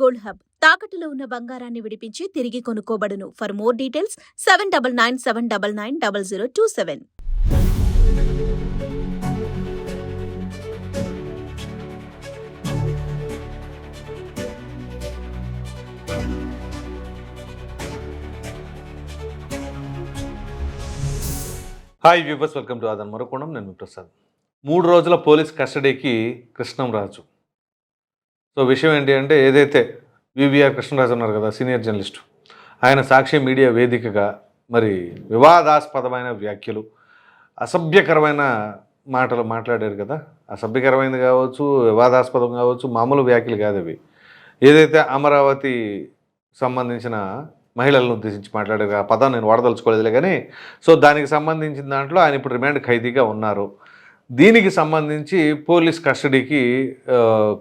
Gold hub. తాకట్టులో ఉన్న బంగారాన్ని విడిపించి తిరిగి కొనుక్కోబడును. For more details seven double nine seven double nine double zero two seven hi viewers welcome to Aadhan మరొకోణం నేను ప్రసాద్ మూడు రోజుల పోలీస్ కస్టడీకి కృష్ణం రాజు సో విషయం ఏంటి అంటే ఏదైతే వివిఆర్ కృష్ణరాజు ఉన్నారు కదా సీనియర్ జర్నలిస్టు ఆయన సాక్షి మీడియా వేదికగా మరి వివాదాస్పదమైన వ్యాఖ్యలు అసభ్యకరమైన మాటలు మాట్లాడారు కదా. అసభ్యకరమైనది కావచ్చు వివాదాస్పదం కావచ్చు మామూలు వ్యాఖ్యలు కాదు అవి. ఏదైతే అమరావతి సంబంధించిన మహిళలను ఉద్దేశించి మాట్లాడారు ఆ పదం నేను వాడదలుచుకోలేదులే కానీ సో దానికి సంబంధించిన దాంట్లో ఆయన ఇప్పుడు రిమాండ్ ఖైదీగా ఉన్నారు. దీనికి సంబంధించి పోలీస్ కస్టడీకి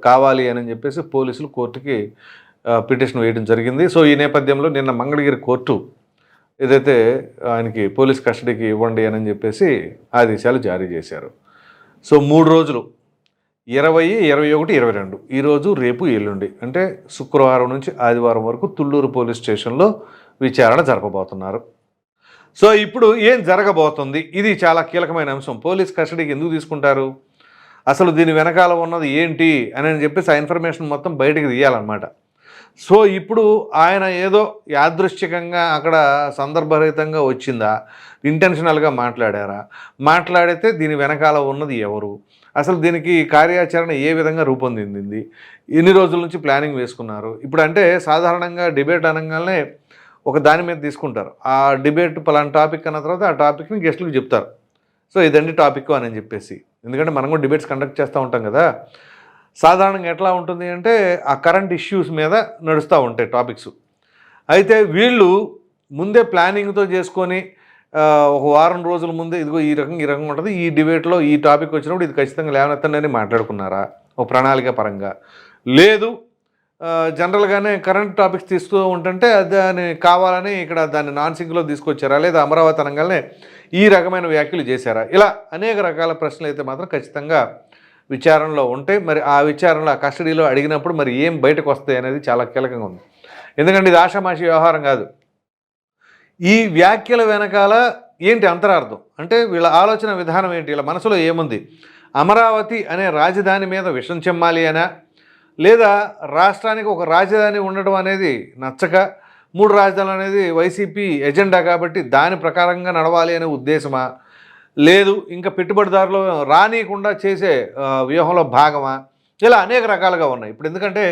కావాలి అని చెప్పేసి పోలీసులు కోర్టుకి పిటిషన్ వేయడం జరిగింది. సో ఈ నేపథ్యంలో నిన్న మంగళగిరి కోర్టు ఏదైతే ఆయనకి పోలీస్ కస్టడీకి ఇవ్వండి అని చెప్పేసి ఆదేశాలు జారీ చేశారు. సో మూడు రోజులు ఇరవై ఇరవై ఒకటి ఇరవై రెండు ఈరోజు రేపు ఎల్లుండి అంటే శుక్రవారం నుంచి ఆదివారం వరకు తుళ్ళూరు పోలీస్ స్టేషన్లో విచారణ జరపబోతున్నారు. సో ఇప్పుడు ఏం జరగబోతుంది? ఇది చాలా కీలకమైన అంశం. పోలీస్ కస్టడీకి ఎందుకు తీసుకుంటారు? అసలు దీని వెనకాల ఉన్నది ఏంటి? అని అని చెప్పేసి ఆ ఇన్ఫర్మేషన్ మొత్తం బయటకు తీయాలన్నమాట. సో ఇప్పుడు ఆయన ఏదో యాదృశ్చికంగా అక్కడ సందర్భరహితంగా వచ్చిందా? ఇంటెన్షనల్గా మాట్లాడారా? మాట్లాడితే దీని వెనకాల ఉన్నది ఎవరు? అసలు దీనికి కార్యాచరణ ఏ విధంగా రూపొందింది? ఎన్ని రోజుల నుంచి ప్లానింగ్ వేసుకున్నారు. ఇప్పుడు అంటే సాధారణంగా డిబేట్ అనగానే ఒక దాని మీద తీసుకుంటారు. ఆ డిబేట్ పలానా టాపిక్ అన్న తర్వాత ఆ టాపిక్ని గెస్ట్లకు చెప్తారు. సో ఇదండి టాపిక్ అని చెప్పేసి. ఎందుకంటే మనం కూడా డిబేట్స్ కండక్ట్ చేస్తూ ఉంటాం కదా. సాధారణంగా ఎట్లా ఉంటుంది అంటే ఆ కరెంట్ ఇష్యూస్ మీద నడుస్తూ ఉంటాయి టాపిక్స్. అయితే వీళ్ళు ముందే ప్లానింగ్తో చేసుకొని ఒక వారం రోజుల ముందే ఇదిగో ఈ రకంగా ఈ రకంగా ఉంటుంది. ఈ డిబేట్లో ఈ టాపిక్ వచ్చినప్పుడు ఇది ఖచ్చితంగా లేవనెత్తండి అని మాట్లాడుకున్నారా? ఒక ప్రణాళిక పరంగా. లేదు జనరల్గానే కరెంట్ టాపిక్స్ తీస్తూ ఉంటుంటే దాన్ని కావాలని ఇక్కడ దాన్ని నాన్ సింక్లో తీసుకొచ్చారా లేదా అమరావతి అనగానే ఈ రకమైన వ్యాఖ్యలు చేశారా? ఇలా అనేక రకాల ప్రశ్నలు అయితే మాత్రం ఖచ్చితంగా విచారణలో ఉంటాయి. మరి ఆ విచారణలో ఆ కస్టడీలో అడిగినప్పుడు మరి ఏం బయటకు వస్తాయి అనేది చాలా కీలకంగా ఉంది. ఎందుకంటే ఇది ఆషామాషి వ్యవహారం కాదు. ఈ వ్యాఖ్యల వెనకాల ఏంటి అంతరార్థం? అంటే వీళ్ళ ఆలోచన విధానం ఏంటి? వీళ్ళ మనసులో ఏముంది? అమరావతి అనే రాజధాని మీద విషం చెమ్మాలి అనా? లేదా రాష్ట్రానికి ఒక రాజధాని ఉండడం అనేది నచ్చక మూడు రాజధానులు అనేది వైసీపీ ఎజెండా కాబట్టి దాని ప్రకారంగా నడవాలి అనే ఉద్దేశమా? లేదు ఇంకా పెట్టుబడిదారులు రానియకుండా చేసే వ్యూహంలో భాగమా? ఇలా అనేక రకాలుగా ఉన్నాయి. ఇప్పుడు ఎందుకంటే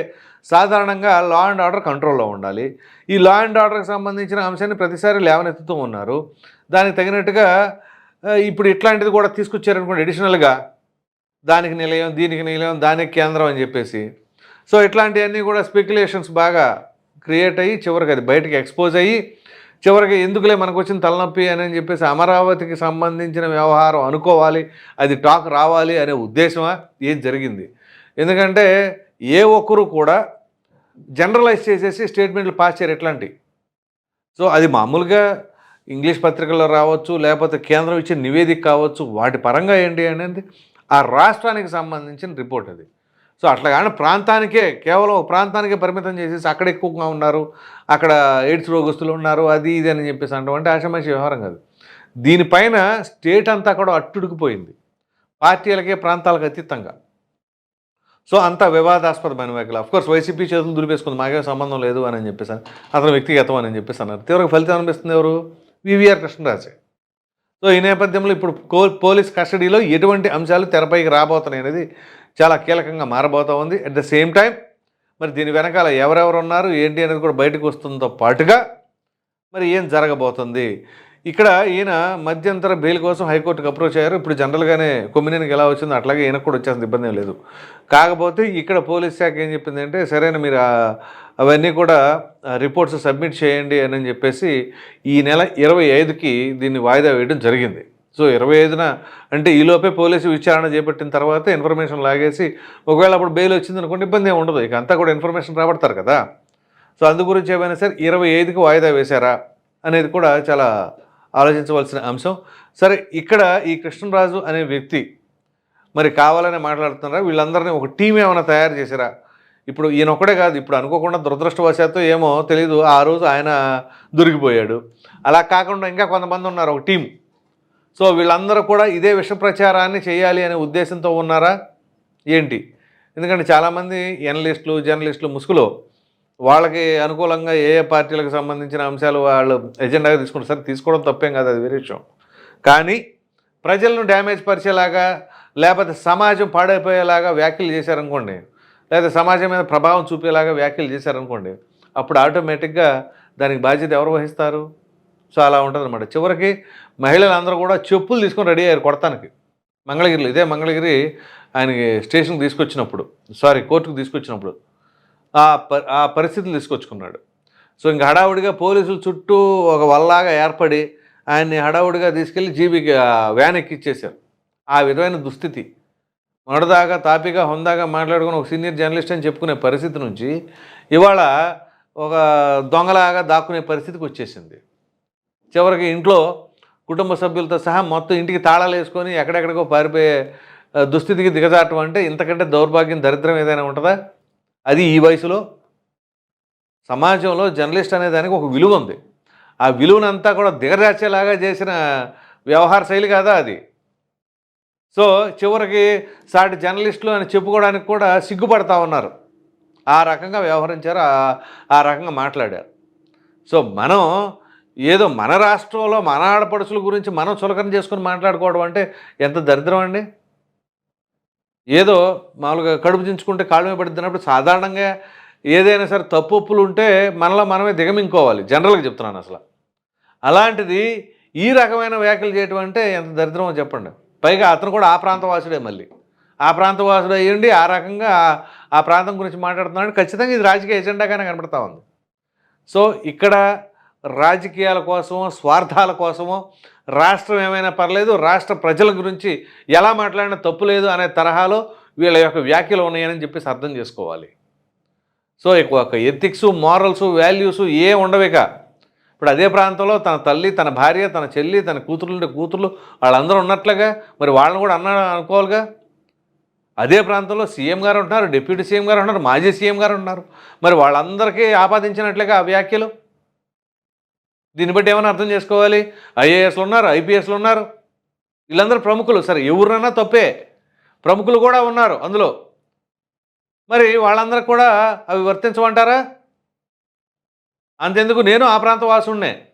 సాధారణంగా లా అండ్ ఆర్డర్ కంట్రోల్లో ఉండాలి. ఈ లా అండ్ ఆర్డర్కి సంబంధించిన అంశాన్ని ప్రతిసారి లేవనెత్తుతూ ఉన్నారు. దానికి తగినట్టుగా ఇప్పుడు ఇట్లాంటిది కూడా తీసుకొచ్చారనుకోండి అడిషనల్గా దానికి నిలయం దీనికి నిలయం దానికి కేంద్రం అని చెప్పేసి. సో ఇట్లాంటివన్నీ కూడా స్పెక్యులేషన్స్ బాగా క్రియేట్ అయ్యి చివరికి అది బయటకు ఎక్స్పోజ్ అయ్యి చివరికి ఎందుకులే మనకు వచ్చిన తలనొప్పి అని చెప్పేసి అమరావతికి సంబంధించిన వ్యవహారం అనుకోవాలి అది టాక్ రావాలి అనే ఉద్దేశమా? ఏం జరిగింది? ఎందుకంటే ఏ ఒక్కరు కూడా జనరలైజ్ చేసేసి స్టేట్మెంట్లు పాస్ చేయరు ఎట్లాంటి. సో అది మామూలుగా ఇంగ్లీష్ పత్రికల్లో రావచ్చు లేకపోతే కేంద్రం ఇచ్చే నివేదిక కావచ్చు వాటి పరంగా ఏంటి అనేది ఆ రాష్ట్రానికి సంబంధించిన రిపోర్ట్ అది. సో అట్లా కానీ ప్రాంతానికే కేవలం ప్రాంతానికే పరిమితం చేసేసి అక్కడ ఎక్కువగా ఉన్నారు అక్కడ ఎయిడ్స్ రోగస్తులు ఉన్నారు అది ఇది అని చెప్పేసి అంటాం అంటే ఆషామాషి వ్యవహారం కాదు. దీనిపైన స్టేట్ అంతా కూడా అట్టుడికిపోయింది. పార్టీలకే ప్రాంతాలకు అతీతంగా. సో అంత వివాదాస్పదమైన వ్యాఖ్యలు. అఫ్కోర్స్ వైసీపీ చేతులు దులిపేసుకుంది మాకేం సంబంధం లేదు అని చెప్పేసి అతను వ్యక్తిగతం అని చెప్పేసి అన్నారు. తీవ్ర ఫలితం అనిపిస్తుంది ఎవరు? వివిఆర్ కృష్ణరాజే. సో ఈ నేపథ్యంలో ఇప్పుడు కో పోలీస్ కస్టడీలో ఎటువంటి అంశాలు తెరపైకి రాబోతున్నాయి అనేది చాలా కీలకంగా మారబోతూ ఉంది. అట్ ద సేమ్ టైం మరి దీని వెనకాల ఎవరెవరు ఉన్నారు ఏంటి అనేది కూడా బయటకు వస్తుందో పాటుగా మరి ఏం జరగబోతుంది? ఇక్కడ ఈయన మధ్యంతర బెయిల్ కోసం హైకోర్టుకు అప్రోచ్ అయ్యారు. ఇప్పుడు జనరల్గానే కొమ్మినేనికి ఎలా వచ్చిందో అట్లాగే ఈయనకు కూడా వచ్చేంత ఇబ్బంది లేదు. కాకపోతే ఇక్కడ పోలీస్ శాఖ ఏం చెప్పింది అంటే సరైన మీరు అవన్నీ కూడా రిపోర్ట్స్ సబ్మిట్ చేయండి అని చెప్పేసి ఈ నెల ఇరవై ఐదుకి దీన్ని వాయిదా వేయడం జరిగింది. సో ఇరవై ఐదున అంటే ఈలోపే పోలీసు విచారణ చేపట్టిన తర్వాత ఇన్ఫర్మేషన్ లాగేసి ఒకవేళ అప్పుడు బెయిల్ వచ్చింది అనుకోండి ఇబ్బంది ఏమి ఉండదు. ఇక అంతా కూడా ఇన్ఫర్మేషన్ రాబడతారు కదా. సో అందు గురించి ఏమైనా సరే ఇరవై ఐదుకి వాయిదా వేశారా అనేది కూడా చాలా ఆలోచించవలసిన అంశం. సరే ఇక్కడ ఈ కృష్ణరాజు అనే వ్యక్తి మరి కావాలని మాట్లాడుతున్నారా? వీళ్ళందరినీ ఒక టీం ఏమైనా తయారు చేశారా? ఇప్పుడు ఈయన ఒక్కడే కాదు ఇప్పుడు అనుకోకుండా దురదృష్టవశాత్తు ఏమో తెలీదు ఆ రోజు ఆయన దొరికిపోయాడు. అలా కాకుండా ఇంకా కొంతమంది ఉన్నారు ఒక టీం. సో వీళ్ళందరూ కూడా ఇదే విష ప్రచారాన్ని చేయాలి అనే ఉద్దేశంతో ఉన్నారా? ఏంటి? ఎందుకంటే చాలామంది ఎనలిస్టులు జర్నలిస్టులు ముసుగులో వాళ్ళకి అనుకూలంగా ఏ ఏ పార్టీలకు సంబంధించిన అంశాలు వాళ్ళు ఎజెండాగా తీసుకుంటారు. సరే తీసుకోవడం తప్పేం కాదు అది వేరే విషయం. కానీ ప్రజలను డ్యామేజ్ పరిచేలాగా లేకపోతే సమాజం పాడైపోయేలాగా వ్యాఖ్యలు చేశారనుకోండి లేదా సమాజం మీద ప్రభావం చూపేలాగా వ్యాఖ్యలు చేశారనుకోండి అప్పుడు ఆటోమేటిక్గా దానికి బాధ్యత ఎవరు వహిస్తారు? సో అలా ఉంటుంది అనమాట చివరికి మహిళలందరూ కూడా చెప్పులు తీసుకొని రెడీ అయ్యారు కొడతానికి. మంగళగిరిలో ఇదే మంగళగిరి ఆయనకి స్టేషన్కి తీసుకొచ్చినప్పుడు సారీ కోర్టుకు తీసుకొచ్చినప్పుడు ఆ ప ఆ పరిస్థితులు తీసుకొచ్చుకున్నాడు. సో ఇంకా హడావుడిగా పోలీసులు చుట్టూ ఒక వల్లాగా ఏర్పడి ఆయన్ని హడావుడిగా తీసుకెళ్ళి జీబీకి వ్యాన్ ఎక్కిచ్చేశారు. ఆ విధమైన దుస్థితి. మొదటిదాకా తాపిగా హుందాగా మాట్లాడుకుని ఒక సీనియర్ జర్నలిస్ట్ అని చెప్పుకునే పరిస్థితి నుంచి ఇవాళ ఒక దొంగలాగా దాక్కునే పరిస్థితికి వచ్చేసింది. చివరికి ఇంట్లో కుటుంబ సభ్యులతో సహా మొత్తం ఇంటికి తాళాలు వేసుకొని ఎక్కడెక్కడికో పారిపోయే దుస్థితికి దిగజారటం అంటే ఇంతకంటే దౌర్భాగ్యం దరిద్రం ఏదైనా ఉంటుందా? అది ఈ వయసులో సమాజంలో జర్నలిస్ట్ అనే దానికి ఒక విలువ ఉంది. ఆ విలువనంతా కూడా దిగజార్చేలాగా చేసిన వ్యవహార శైలి కాదా అది? సో చివరికి సాటి జర్నలిస్టులు అని చెప్పుకోవడానికి కూడా సిగ్గుపడతా ఉన్నారు. ఆ రకంగా వ్యవహరించారు ఆ రకంగా మాట్లాడారు. సో మనం ఏదో మన రాష్ట్రంలో మన ఆడపడుచుల గురించి మనం చులకన చేసుకుని మాట్లాడుకోవడం అంటే ఎంత దరిద్రం అండి? ఏదో మామూలుగా కడుపు దించుకుంటే కాళ్ళ మీద పడుతున్నప్పుడు సాధారణంగా ఏదైనా సరే తప్పు ఒప్పులు ఉంటే మనలో మనమే దిగమింకోవాలి జనరల్గా చెప్తున్నాను అసలు. అలాంటిది ఈ రకమైన వ్యాఖ్యలు చేయటం అంటే ఎంత దరిద్రమో చెప్పండి. పైగా అతను కూడా ఆ ప్రాంతవాసుడే మళ్ళీ. ఆ ప్రాంతవాసుడు అయ్యండి ఆ రకంగా ఆ- ఆ ప్రాంతం గురించి మాట్లాడుతున్నాడు. ఖచ్చితంగా ఇది రాజకీయ ఎజెండాగానే కనబడతా ఉంది. సో ఇక్కడ రాజకీయాల కోసమో స్వార్థాల కోసమో రాష్ట్రం ఏమైనా పర్లేదు రాష్ట్ర ప్రజల గురించి ఎలా మాట్లాడినా తప్పు లేదు అనే తరహాలో వీళ్ళ యొక్క వ్యాఖ్యలు ఉన్నాయని చెప్పేసి అర్థం చేసుకోవాలి. సో ఇక ఒక ఎథిక్స్ మారల్స్ వాల్యూస్ ఏ ఉండవిక ఇప్పుడు అదే ప్రాంతంలో తన తల్లి తన భార్య తన చెల్లి తన కూతురు ఉండే కూతుర్లు వాళ్ళందరూ ఉన్నట్లుగా మరి వాళ్ళని కూడా అన్న అనుకోవాలిగా. అదే ప్రాంతంలో సీఎం గారు ఉంటున్నారు డిప్యూటీ సీఎం గారు ఉన్నారు మాజీ సీఎం గారు ఉన్నారు మరి వాళ్ళందరికీ ఆపాదించినట్లుగా ఆ వ్యాఖ్యలు? దీన్ని బట్టి ఏమైనా అర్థం చేసుకోవాలి? ఐఏఎస్లు ఉన్నారు ఐపీఎస్లు ఉన్నారు. వీళ్ళందరూ ప్రముఖులు. సరే ఎవరినన్నా తప్పే. ప్రముఖులు కూడా ఉన్నారు అందులో. మరి వాళ్ళందరికి కూడా అవి వర్తించమంటారా? అంతెందుకు? నేను ఆ ప్రాంత వాసుడినే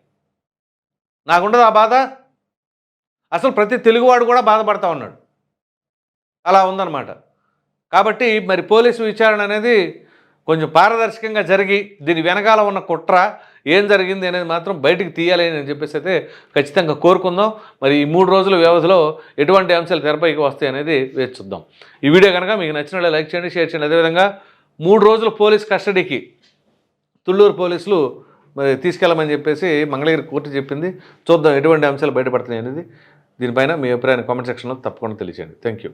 నాకుండదు ఆ బాధ? అసలు ప్రతి తెలుగువాడు కూడా బాధపడతా ఉన్నాడు. అలా ఉందన్నమాట. కాబట్టి మరి పోలీసు విచారణ అనేది కొంచెం పారదర్శకంగా జరిగి దీని వెనకాల ఉన్న కుట్ర ఏం జరిగింది అనేది మాత్రం బయటికి తీయాలి అని చెప్పేసి అయితే ఖచ్చితంగా కోరుకుందాం. మరి ఈ మూడు రోజుల వ్యవధిలో ఎటువంటి అంశాలు తెరపైకి వస్తాయి అనేది వేచి చూద్దాం ఈ వీడియో కనుక మీకు నచ్చినట్లే లైక్ చేయండి షేర్ చేయండి. అదేవిధంగా మూడు రోజులు పోలీస్ కస్టడీకి తుళ్ళూరు పోలీసులు మరి తీసుకెళ్ళమని చెప్పేసి మంగళగిరి కోర్టు చెప్పింది. చూద్దాం ఎటువంటి అంశాలు బయటపడుతున్నాయి అనేది. దీనిపైన మీ అభిప్రాయాన్ని కామెంట్ సెక్షన్లో తప్పకుండా తెలియచేయండి. Thank you